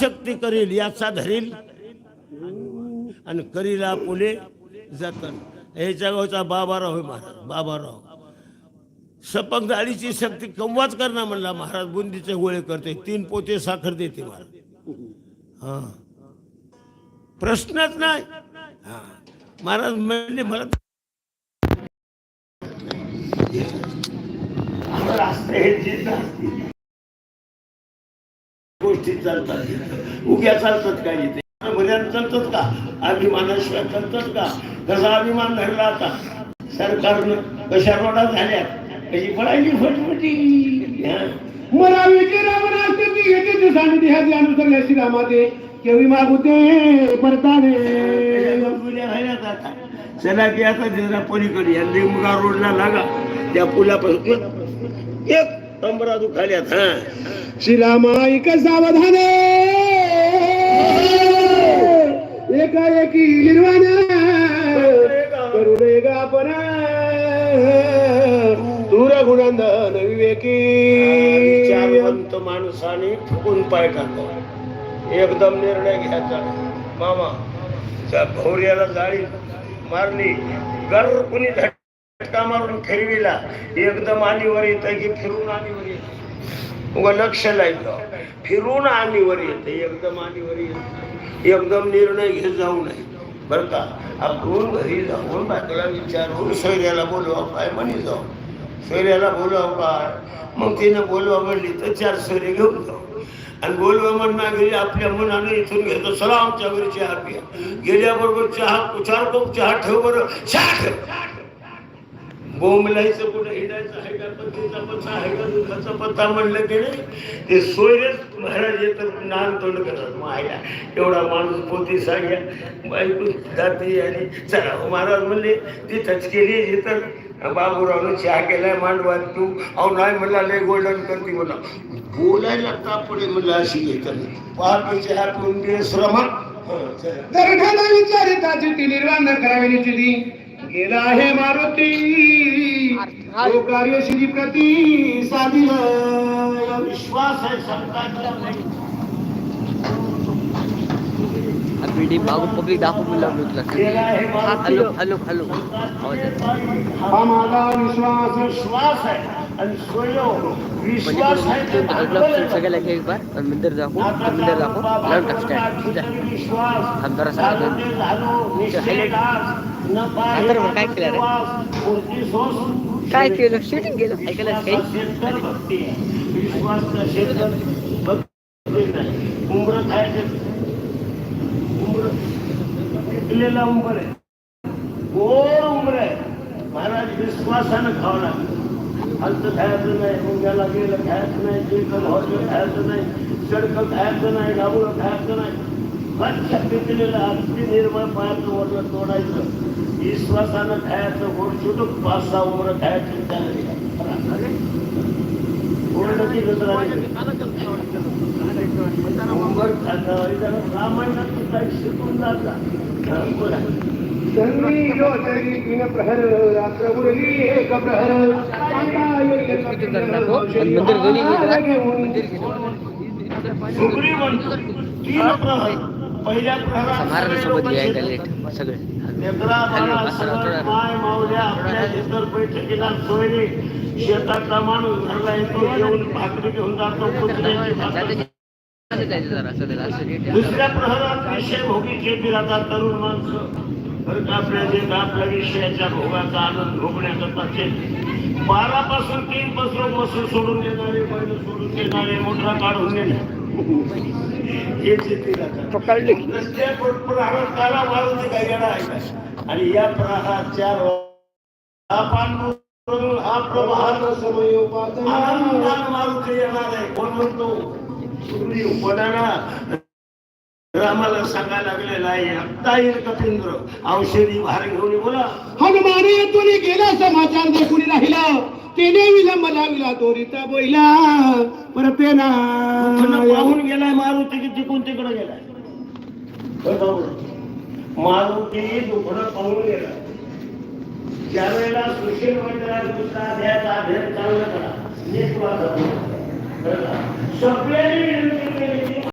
शक्ती करील याचा धरील. आणि करीला पुले जतन. ह्याच्या गावचा बाबाराव होय महाराज बाबाराव. सपक दाढीची शक्ती कमवाच करणार म्हणला महाराज बुंदीचे गोळे करते तीन पोते साखर देते महाराज. हा. प्रश्नच नाही. हा. महाराज म्हणले मला असते हे जे गोष्टी चालतात. उग्या चालतात काय इथे मर्यादा चालतात का? अभिमानाशिवाय चालतात का? कसा अभिमान धरला आता? सरकारनं कशा रोडा झाल्या? कशी पडायची फटफटी. मला विचारावर ती येते ते सांगते ह्या अनुसरल्या श्रीरामाते केवी मागुते परताने. चला की आता जरा पलीकडे या लिंबगा रोडला लागा. त्या पुलापासून एक- कंबरा दुखाल्यात हा. श्रीरामायक सावधाने! एकाएकी निर्वाण! करुणेगा पण दूर गुणंदन विवेकी! विचारवंत माणसाने फुकून पाय टाकतो एकदम निर्णय घ्यायचा. मामा त्या भौर्याला जाळी मारली. गर कुणी झटका मारून फिरविला. एकदम आणीवर येत की फिरून आणीवर येत उगा लक्ष लागलं फिरून आणीवर येते एकदम आणीवर येते. एकदम निर्णय घेत जाऊ नये. बरं का? आपण घरी जाऊन बाकीला विचारून सोयऱ्याला बोलवा काय म्हणे जाऊ. सोयऱ्याला बोलवा काय मग तिनं बोलवा म्हणली तर चार सोयरे घेऊन जाऊ. आणि बोलवा म्हणणार घरी आपल्या मनाने इथून घेतो चला आमच्या घरी चहा पिया गेल्याबरोबर चहा चार कप चहा ठेव बरं. चहा ठेव. बोंबलायचं कुठं हिंडायचं आहे का? पत्नीचा पत्ता आहे का? दुखाचा पत्ता म्हणलं की नाही ते सोयरेच महाराज येतात नान तोंड करतात. मायला एवढा माणूस पोती सांग्या बायको जाते आणि चला हो महाराज म्हणले ती केली हे बाबूरावनं चहा केलाय मांडवात तू. अहो नाही म्हणला लय गोल्डन करते म्हणला. बोलायला तापडे म्हणलं अशी घेतात पहाटे चहा करून बेश्रमा हं, चला. दरखाना विचारिताची ती निर्वाण करावी तिथे गेला आहे मारुती. तो कार्य श्री प्रती साधिल विश्वास आहे सरकारचा बीडी मागून पब्लिक दाखवून तुला गेला आहे हॅलो. Hello hello. हा माझा विश्वास विश्वास आहे. आणि सोयो म्हणजे विश्वास आहे सगळ्याला घे एक बार आणि मंदिर दाखवू मंदिर दाखवू लावून टाक स्टँड थांब जरा सांगा. काय केलं रे? काय केलं? शूटिंग केलं? विश्वासात काही शेतकरी भक्ती विश्वास नसेल भक्ती नाही उमरत आहे ते. उमरत पिकलेला उंबर आहे. गोड उंबर आहे. महाराज विश्वासानं खावं लागलं. हलतं खायचं नाही मुंग्याला गेलं खायचं नाही चिंकल हॉटेल खायचं नाही सडकं खायचं नाही गाबुळं खायचं नाही. स्वच्छ पिकलेलं अगदी निर्मळ पायाचं वरलं तोडायचं. विश्वासानं खायचं गोड सुटूक पाच सहा उंबर खायचं त्याला उंबर काही शिकून जाता बोला. संधी जो तीन प्रहर रात्र उरली एक प्रहर मंदिर पहिल्या प्रहरात यायला लेट सगळे माय मावल्या आपल्या इतर सोयरे शेतातला माणूस घरला येतो येऊन भाकरी घेऊन जातो कुत्र्याची भाकरी. जरा असं असं दुसऱ्या प्रहरात विषय भोगीचे फिरतात तरुण माणसं. बरं का आपल्या जे आपल्या विषयाच्या भोगाचा आनंद भोगण्याकरता ते बारा पासून तीन पासून मसूर सोडून देणारे बैल सोडून देणारे मोठा काढून देणारे. हे काला मारुती काय येणार आहे? का? आणि या प्रहाराच्या हा हा आनंदात मारुती येणार आहे. कोण म्हणतो? तुम्ही उपदाना. रामाला सांगायला लागलेला आहे आता येईल कपिंद्र औषधी भार घेऊन बोला. हनुमान येथून गेला समाचार देखून राहिला. तेने विलंब लाविला तोरिता बोईला परते ना. पाहून गेलाय मारुती की तिकून तिकडे गेलाय. मारुती दुखणं पाहून गेलाय ज्या वेळेला सुशील मंडळात दुसरा अध्यायाचा अध्ययन चालू करा नीट वाचा. सगळ्यांनी विनंती केली.